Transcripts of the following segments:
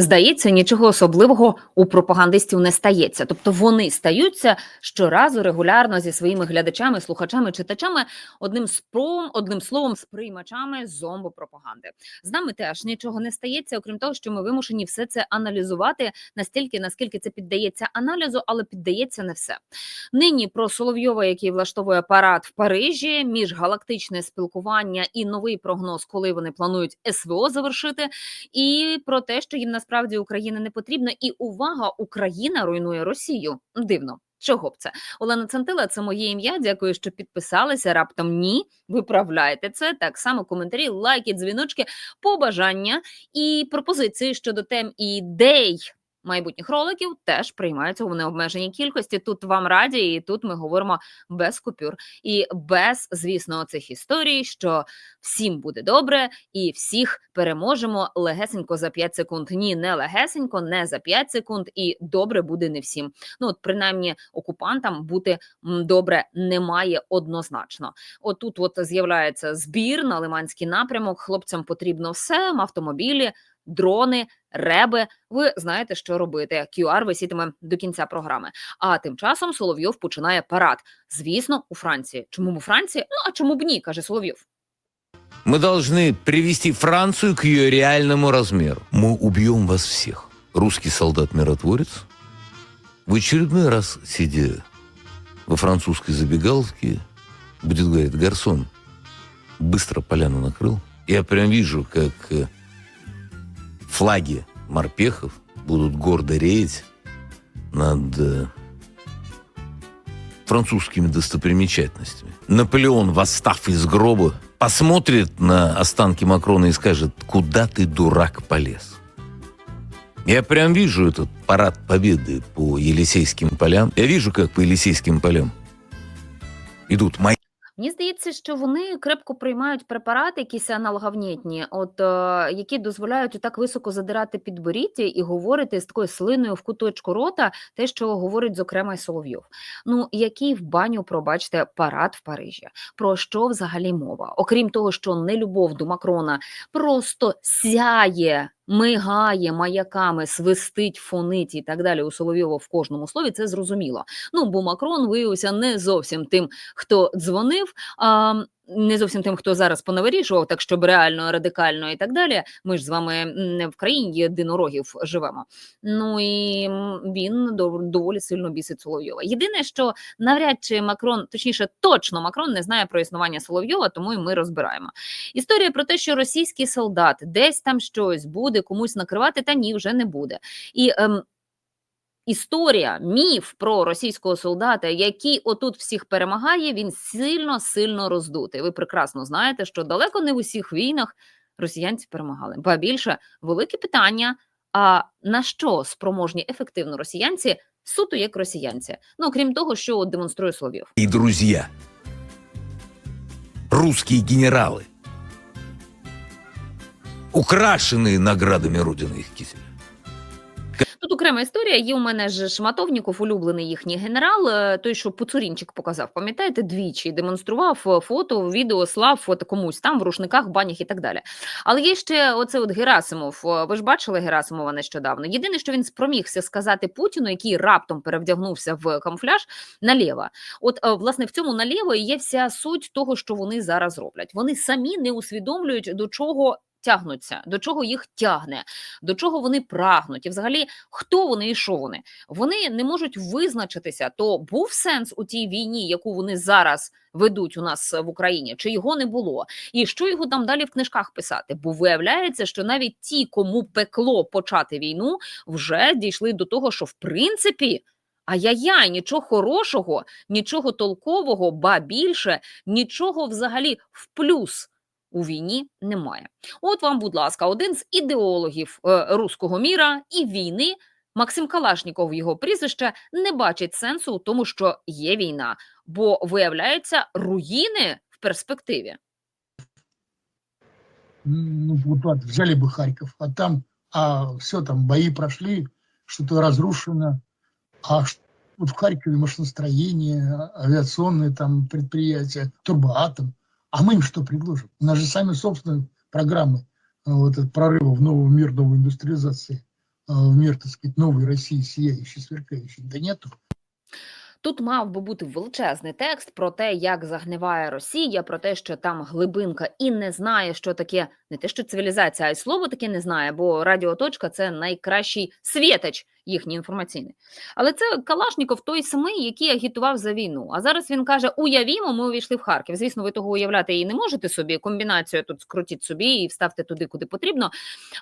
Здається, нічого особливого у пропагандистів не стається. Тобто вони стаються щоразу регулярно зі своїми глядачами, слухачами, читачами, одним спром, одним словом, сприймачами зомбопропаганди. З нами теж нічого не стається, окрім того, що ми вимушені все це аналізувати настільки, наскільки це піддається аналізу, але піддається не все. Нині про Соловйова, який влаштовує парад в Парижі, міжгалактичне спілкування і новий прогноз, коли вони планують СВО завершити, і про те, що їм насправді Україна не потрібна, і увага, Україна руйнує Росію. Дивно. Чого б це? Олена Центила, це моє ім'я. Дякую, що підписалися. Раптом ні. Виправляйте це. Так само коментарі, лайки, дзвіночки, побажання і пропозиції щодо тем і ідей майбутніх роликів теж приймаються в необмеженій кількості. Тут вам раді, і тут ми говоримо без купюр і без, звісно, цих історій, що всім буде добре і всіх переможемо легесенько за 5 секунд. Ні, не легесенько, не за 5 секунд, і добре буде не всім. Ну от принаймні окупантам бути добре немає однозначно. Отут от з'являється збір на Лиманський напрямок. Хлопцям потрібно все: автомобілі, дрони, реби. Ви знаєте, що робити. QR висітиме до кінця програми. А тим часом Соловйов починає парад. Звісно, у Франції. Чому у Франції? Ну а чому б ні? каже Соловйов. Мы должны привести Францию к ее реальному размеру. Мы убьем вас всех. Русский солдат-миротворец в очередной раз, сидя во французской забегаловке, будет говорить, Гарсон, быстро поляну накрыл. Я прям вижу, как э, флаги морпехов будут гордо реять над э, французскими достопримечательностями. Наполеон, восстав из гроба, посмотрит на останки Макрона и скажет, куда ты, дурак, полез? Я прям вижу этот парад победы по Елисейским полям. Я вижу, как по Елисейским полям идут мои Мені здається, що вони крепко приймають препарати, якісь аналогавнітні, от е, які дозволяють так високо задирати підборіддя і говорити з такою слиною в куточку рота, те, що говорить зокрема і Соловйов. Ну який в баню, пробачте, парад в Парижі? Про що взагалі мова? Окрім того, що нелюбов до Макрона просто сяє. Мигає маяками, свистить, фонить і так далі у Соловйова в кожному слові, це зрозуміло. Ну бо Макрон виявився не зовсім тим, хто дзвонив, а не зовсім тим, хто зараз понавирішував, так щоб реально, радикально і так далі. Ми ж з вами не в країні єдинорогів живемо. Ну і він доволі сильно бісить Соловйова. Єдине, що навряд чи Макрон, точніше, точно Макрон не знає про існування Соловйова, тому і ми розбираємо. Історія про те, що російський солдат десь там щось буде комусь накривати, та ні, вже не буде. І ем, історія, міф про російського солдата, який отут всіх перемагає, він сильно сильно роздутий. Ви прекрасно знаєте, що далеко не в усіх війнах росіянці перемагали. Ба більше велике питання: а на що спроможні ефективно росіянці суто як росіянці? Ну крім того, що от демонструє Соловйов. друзья. Русские генералы. Украшенные наградами Родины их киселя. Окрема історія. Є у мене ж Шматовніков, улюблений їхній генерал. е, Той, що Пуцурінчик показав, пам'ятаєте, двічі демонстрував е, фото, відео, слав фото комусь там в рушниках, банях і так далі. Але є ще оце от Герасимов. Е, Ви ж бачили Герасимова нещодавно. Єдине, що він спромігся сказати Путіну, який раптом перевдягнувся в камуфляж, наліво. От власне в цьому наліво є вся суть того, що вони зараз роблять. Вони самі не усвідомлюють до чого. Тягнуться до чого їх тягне, до чого вони прагнуть, і взагалі хто вони і що вони. Вони не можуть визначитися, то був сенс у тій війні, яку вони зараз ведуть у нас в Україні, чи його не було, і що його там далі в книжках писати? Бо виявляється, що навіть ті, кому пекло почати війну, вже дійшли до того, що в принципі. Ай-яй-яй, нічого хорошого, нічого толкового, ба більше, нічого взагалі в плюс у війні немає. От вам, будь ласка, один з ідеологів е, руського міра і війни. Максим Калашніков, його прізвище, не бачить сенсу у тому, що є війна, бо виявляється руїни в перспективі. ну вот, взяли бы Харьков, а там, а все там бои прошли, что-то разрушено, а вот в Харькове машиностроение, а- авиационные там предприятия, турбоатом, а мы им что предложим? У нас же сами собственные программы а, вот, это, прорыва в новый мир, новой индустриализации. в мир, так сказать, новой России, сияющей, сверкающей, да нету. Тут мав би бути величезний текст про те, як загниває Росія, про те, що там глибинка і не знає, що таке не те, що цивілізація, а й слово таке не знає, бо радіоточка це найкращий світач їхній інформаційний. Але це Калашніков той самий, який агітував за війну. А зараз він каже: уявімо, ми увійшли в Харків. Звісно, ви того уявляти і не можете собі. Комбінацію тут скрутіть собі і вставте туди, куди потрібно.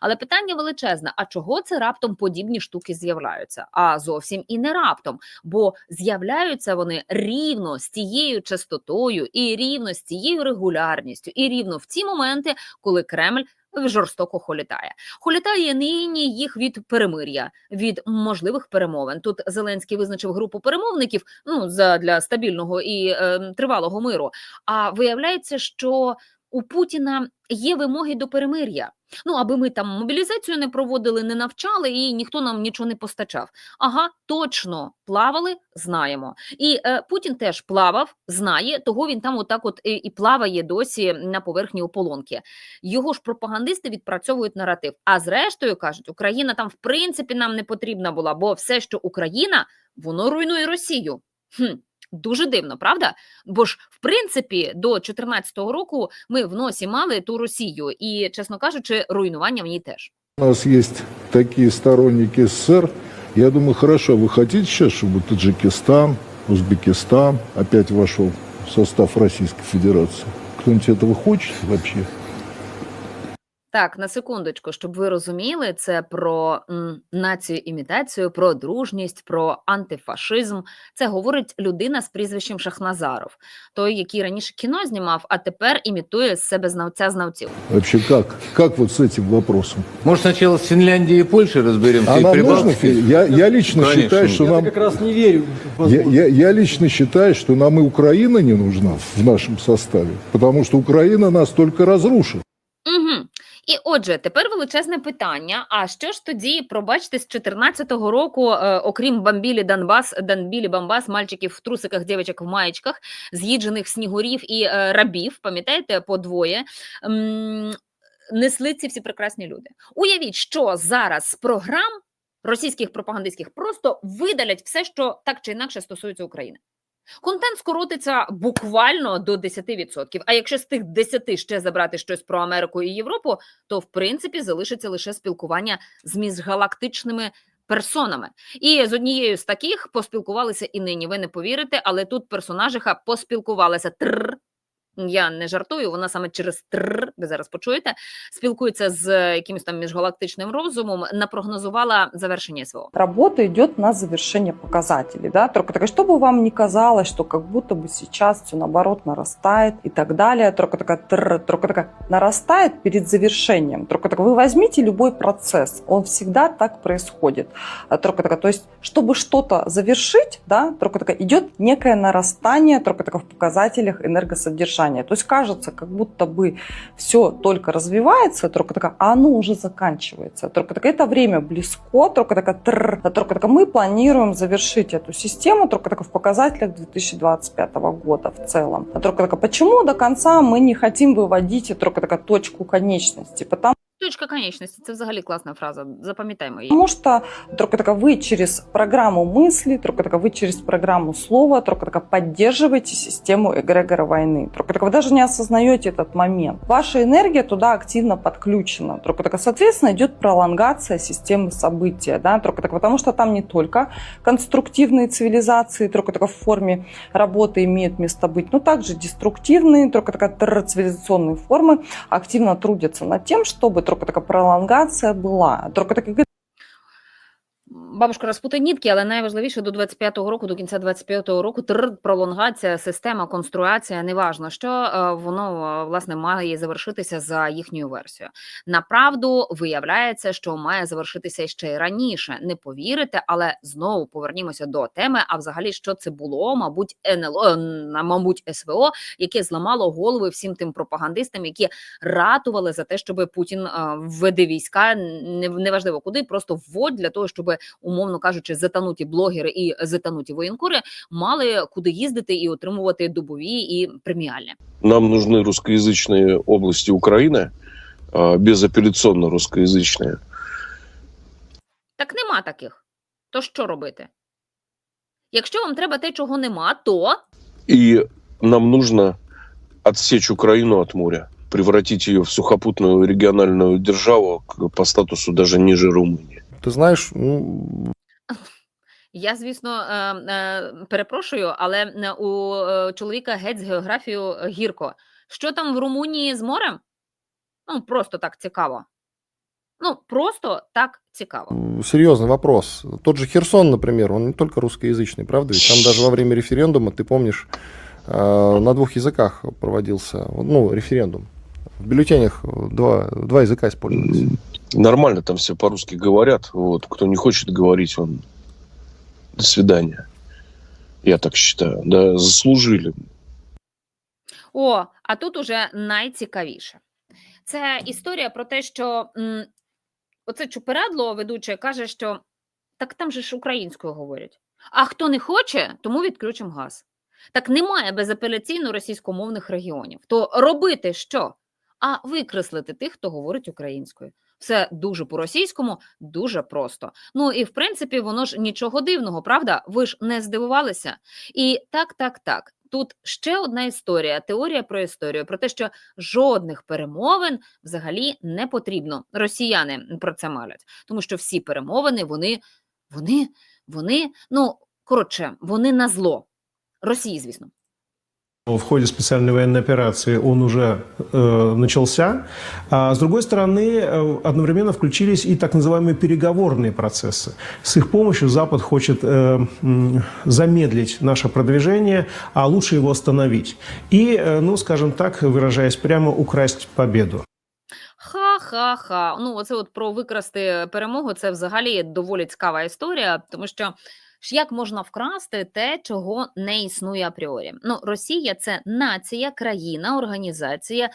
Але питання величезне: а чого це раптом подібні штуки з'являються? А зовсім і не раптом, бо з'являються вони рівно з тією частотою, і рівно з тією регулярністю, і рівно в ті моменти, коли Кремль. Жорстоко холітає. Холітає нині їх від перемир'я, від можливих перемовин. Тут Зеленський визначив групу перемовників ну за для стабільного і е, тривалого миру. А виявляється, що у Путіна є вимоги до перемир'я. Ну, аби ми там мобілізацію не проводили, не навчали, і ніхто нам нічого не постачав. Ага, точно плавали, знаємо. І е, Путін теж плавав, знає, того він там отак от і, і плаває досі на поверхні ополонки. Його ж пропагандисти відпрацьовують наратив. А зрештою кажуть, Україна там в принципі нам не потрібна була, бо все, що Україна, воно руйнує Росію. Хм. Дуже дивно, правда? Бо ж, в принципі, до 2014 року ми в носі мали ту Росію, і, чесно кажучи, руйнування в ній теж. У нас есть такие сторонники СССР. Я думаю, хорошо, вы хотите сейчас, чтобы Таджикистан, Узбекистан опять вошел в состав Российской Федерации? Кто-нибудь этого хочет вообще? Так, на секундочку, щоб ви розуміли, це про націю імітацію, про дружність, про антифашизм. Це говорить людина з прізвищем Шахназаров, той, який раніше кіно знімав, а тепер імітує з себе знавця знавців. Вообще как? Как вот с этим вопросом? Может, сначала с Финляндией и Польшей разберемся? А и нам? Я, я лично Конечно. считаю, что Я нам... раз не верю Я, я, я лично считаю, что нам и Украина не нужна в нашем составе, потому что Украина нас только разрушит. Угу. І отже, тепер величезне питання: а що ж тоді, пробачте, з 14-го року, е, окрім бамбілі Донбас, Донбілі Бамбас, мальчиків в трусиках, дівчаток в маєчках, з'їджених снігурів і е, рабів, пам'ятаєте, по двоє. м, Несли ці всі прекрасні люди. Уявіть, що зараз з програм російських пропагандистських просто видалять все, що так чи інакше стосується України. Контент скоротиться буквально до 10%. А якщо з тих 10 ще забрати щось про Америку і Європу, то в принципі залишиться лише спілкування з міжгалактичними персонами. І з однією з таких поспілкувалися і нині. Ви не повірите, але тут персонажиха поспілкувалася тр. Я не жартую, вона саме через тр, ви зараз почуєте, спілкується з якимось там міжгалактичним розумом, напрогнозувала завершення СВО. Работа идет на завершение показателей. Да? Только такая, чтобы вам не казалось, что как будто бы сейчас все наоборот нарастает и так далее. Только такая, тр, только такая нарастает перед завершением. Только так вы возьмите любой процесс, он всегда так происходит. А Только такая, то есть, чтобы что-то завершить, да, только такая идет некое нарастание, только такое в показателях энергосодержания. То есть кажется, как будто бы все только развивается, только такая, а оно уже заканчивается. Только так это время близко, только такая, тррр, только такая, мы планируем завершить эту систему только так в показателях 2025 года в целом. А только такая, почему до конца мы не хотим выводить только такая точку конечности? Потому Точка конечності це взагалі класна фраза. Запам'ятаємо її. Потому что только только вы через программу мысли, только только вы через программу слова, только только поддерживаете систему эгрегора войны. Только только вы даже не осознаете этот момент. Ваша энергия туда активно подключена. Только только, соответственно, идет пролонгация системы события. Да? Только только, потому что там не только конструктивные цивилизации, только только в форме работы имеют место быть, но также деструктивные, только только цивилизационные формы активно трудятся над тем, чтобы только такая пролонгация была. Только так, как Бабушка розпутай нітки, але найважливіше до 25-го року, до кінця 25-го року, тр пролонгація, система, конструація, неважно що е, воно е, власне має завершитися за їхньою версією. Направду виявляється, що має завершитися ще й раніше. Не повірите, але знову повернімося до теми. А взагалі, що це було? Мабуть, НЛО, е, мабуть, СВО, яке зламало голови всім тим пропагандистам, які ратували за те, щоб Путін введе війська, не- неважливо куди, просто вводь для того, щоб умовно кажучи, затануті блогери і затануті воєнкори мали куди їздити і отримувати добові і преміальні. Нам нужны русскоязычные области Украины, а, безапелляционно русскоязычные. Так нема таких. То що робити? Якщо вам треба те, чого нема, то И нам нужно отсечь Украину от моря, превратить ее в сухопутную региональную державу к- по статусу даже ниже Румынии. Ты знаешь, ну, я, звісно, е, е, перепрошую, але е, у е, чоловіка геть з географією гірко. Що там в Румунії з морем? Ну, просто так цікаво. Ну, просто так цікаво. серьезный вопрос. Тот же Херсон, например, он не только русскоязычный, правда? Ведь там даже во время референдума, ты помнишь, э, на двух языках проводился, ну, референдум. В бюллетенях два, два языка использовались. Нормально там все по-русски говорят. Вот. Кто не хочет говорить, он до свидания. Я так считаю. Да, заслужили. О, а тут уже найцікавіше. Це історія про те, що м, оце чупирадло ведуче каже, що так там же ж українською говорять. А хто не хоче, тому відключимо газ. Так немає безапеляційно російськомовних регіонів. То робити що? А викреслити тих, хто говорить українською. Все дуже по-російському, дуже просто. Ну і в принципі, воно ж нічого дивного, правда? Ви ж не здивувалися. І так, так, так. Тут ще одна історія, теорія про історію, про те, що жодних перемовин взагалі не потрібно. Росіяни про це малять, тому що всі перемовини, вони, вони, вони, ну коротше, вони на зло. Росії, звісно. В ходе специальной военной операции он уже э, начался. А с другой стороны, э, одновременно включились и так называемые переговорные процессы. С их помощью Запад хочет э, м, замедлить наше продвижение, а лучше его остановить. И, э, ну, скажем так, выражаясь прямо, украсть победу. Ха-ха-ха. Ну, оце от про викрасти перемогу, це взагалі доволі цікава історія, тому що Ж як можна вкрасти те, чого не існує апріорі? Ну, Росія це нація, країна, організація.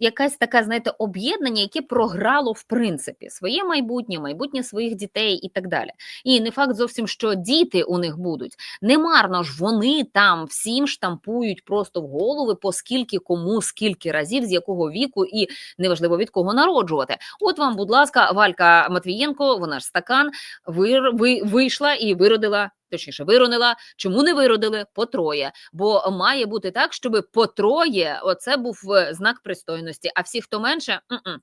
Якась така, знаєте, об'єднання, яке програло в принципі своє майбутнє, майбутнє своїх дітей і так далі. І не факт зовсім, що діти у них будуть. Немарно ж вони там всім штампують просто в голови, по скільки кому, скільки разів, з якого віку, і неважливо від кого народжувати. От вам, будь ласка, Валька Матвієнко, вона ж стакан, вир, ви, вийшла і виродила Точніше, виронила. Чому не виродили? По троє. Бо має бути так, щоб по троє оце був е, знак пристойності. А всі, хто менше, м-м.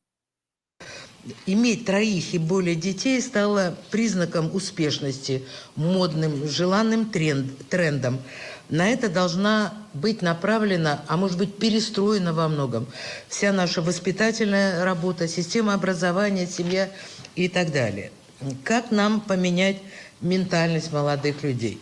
Иметь троих и более детей стало признаком успешности, модным, желанным тренд, трендом. На это должна быть направлена, а может быть перестроена во многом вся наша воспитательная работа, система образования, семья и так далее. Как нам поменять ментальность молодых людей?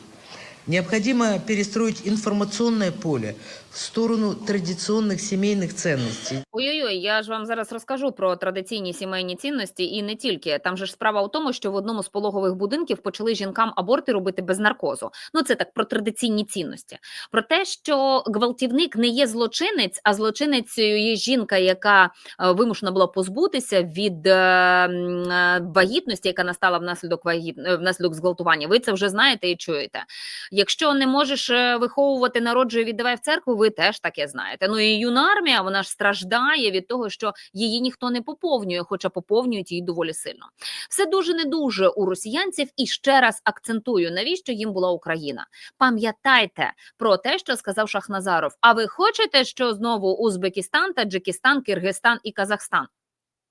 Необходимо перестроить информационное поле сторону традиционных семейных ценностей. Ой-ой-ой, я ж вам зараз розкажу про традиційні сімейні цінності і не тільки. Там же ж справа в тому, що в одному з пологових будинків почали жінкам аборти робити без наркозу. Ну це так про традиційні цінності. Про те, що гвалтівник не є злочинець, а злочинецею є жінка, яка е, вимушена була позбутися від е, е, вагітності, яка настала внаслідок вагіт... внаслідок зґвалтування. Ви це вже знаєте і чуєте. Якщо не можеш виховувати, народжує, віддавай в церкву, ви теж таке знаєте. Ну і юна армія вона ж страждає від того, що її ніхто не поповнює, хоча поповнюють її доволі сильно. Все дуже не дуже у росіянців. І ще раз акцентую, навіщо їм була Україна. Пам'ятайте про те, що сказав Шахназаров. А ви хочете, що знову Узбекистан, Таджикистан, Киргизстан і Казахстан?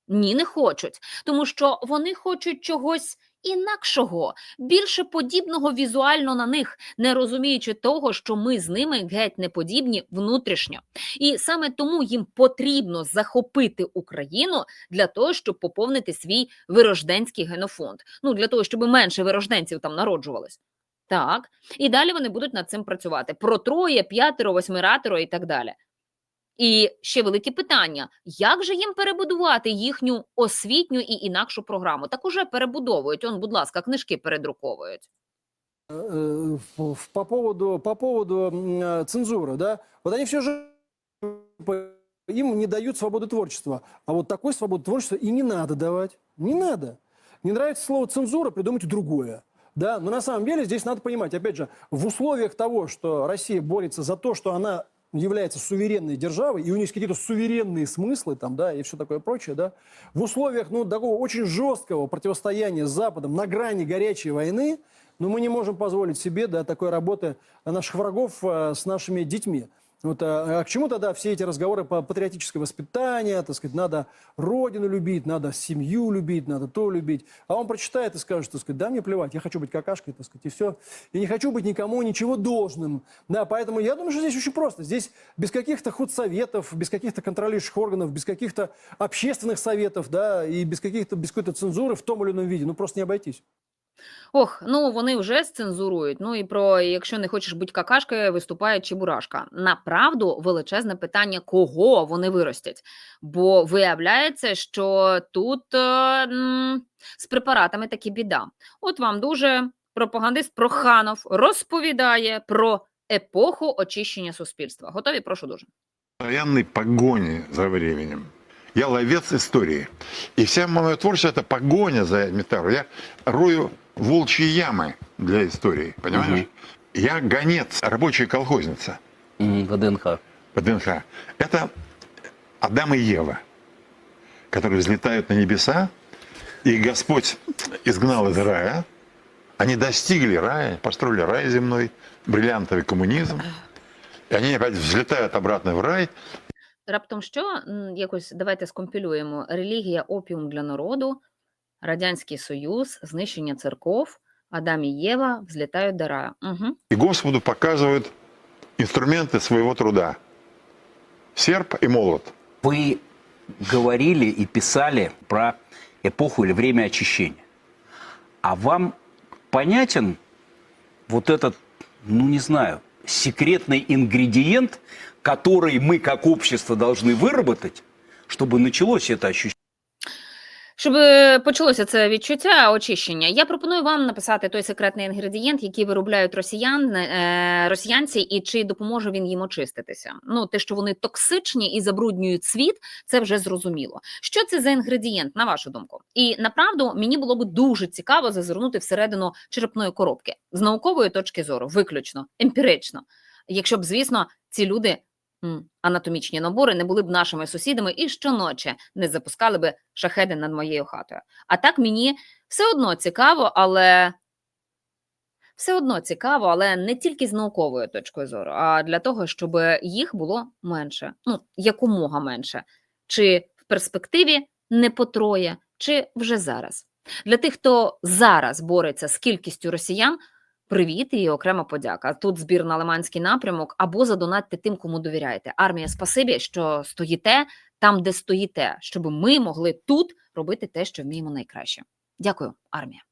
Ні, не хочуть, тому що вони хочуть чогось інакшого, більше подібного візуально на них, не розуміючи того, що ми з ними геть не подібні внутрішньо. І саме тому їм потрібно захопити Україну для того, щоб поповнити свій вирожденський генофонд. Ну для того, щоб менше вирожденців там народжувалось. Так, і далі вони будуть над цим працювати. Про троє, п'ятеро, восьмиратеро і так далі. І ще велике питання: як же їм перебудувати їхню освітню і інакшу програму? Так уже перебудовують. Он, будь ласка, книжки передруковують. Э, в- в- по поводу, по поводу м, э, цензуры, да, вот они все же по- им не дают свободы творчества, а вот такой свободы творчества и не надо давать, не надо. Не нравится слово цензура, придумайте другое. Да, но на самом деле здесь надо понимать, опять же, в условиях того, что Россия борется за то, что она является суверенной державой, и у есть какие-то суверенные смыслы там, да, и все такое прочее, да, в условиях, ну, такого очень жесткого противостояния с Западом на грани горячей войны, ну, мы не можем позволить себе, да, такой работы наших врагов э, с нашими детьми. Вот, а, а к чему тогда все эти разговоры по патриотическое воспитание, так сказать, надо родину любить, надо семью любить, надо то любить. А он прочитает и скажет, так сказать, да, мне плевать, я хочу быть какашкой, так сказать, и все. И не хочу быть никому ничего должным. Да, поэтому я думаю, что здесь очень просто. Здесь без каких-то худсоветов, без каких-то контролирующих органов, без каких-то общественных советов, да, и без каких-то, без какой-то цензуры в том или ином виде, ну просто не обойтись. Ох, ну вони вже цензурують. Ну і про якщо не хочеш бути какашкою, виступає Чебурашка. Направду величезне питання, кого вони виростять. Бо виявляється, що тут е, з препаратами таки біда. От вам дуже пропагандист Проханов розповідає про епоху очищення суспільства. Готові? Прошу дуже. постоянной погони за временем. Я ловец истории. И вся мое творчество – это погоня за метафорой. Я рою волчьи ямы для истории, понимаешь? Я гонец, рабочая колхозница ВДНХ. ВДНХ. Это Адам и Ева, которые взлетают на небеса, и Господь изгнал из рая. Они достигли рая, построили рай земной, бриллиантовый коммунизм. И они опять взлетают обратно в рай, Раптом що М, якось давайте скомпілюємо: релігія опіум для народу, Радянський Союз, знищення церков, Адам і Єва взлітають до раю. Угу. и Господу показывают инструменты своего труда. Серп и молот. Вы говорили и писали про эпоху или время очищения. А вам понятен вот этот, ну не знаю, секретный ингредиент, который мы как общество должны выработать, чтобы началось это ощущение? Щоб е, почалося це відчуття очищення, я пропоную вам написати той секретний інгредієнт, який виробляють росіян, е, росіянці, і чи допоможе він їм очиститися. Ну, те, що вони токсичні і забруднюють світ, це вже зрозуміло. Що це за інгредієнт, на вашу думку? І направду мені було б дуже цікаво зазирнути всередину черепної коробки з наукової точки зору, виключно емпірично. Якщо б, звісно, ці люди. Анатомічні набори не були б нашими сусідами і щоночі не запускали би шахеди над моєю хатою. А так мені все одно цікаво, але все одно цікаво, але не тільки з наукової точки зору, а для того, щоб їх було менше, ну якомога менше, чи в перспективі не по троє, чи вже зараз. Для тих, хто зараз бореться з кількістю росіян. Привіт і окрема подяка. Тут збір на Лиманський напрямок або задонатьте тим, кому довіряєте. Армія, спасибі, що стоїте там, де стоїте, щоб ми могли тут робити те, що вміємо найкраще. Дякую, армія.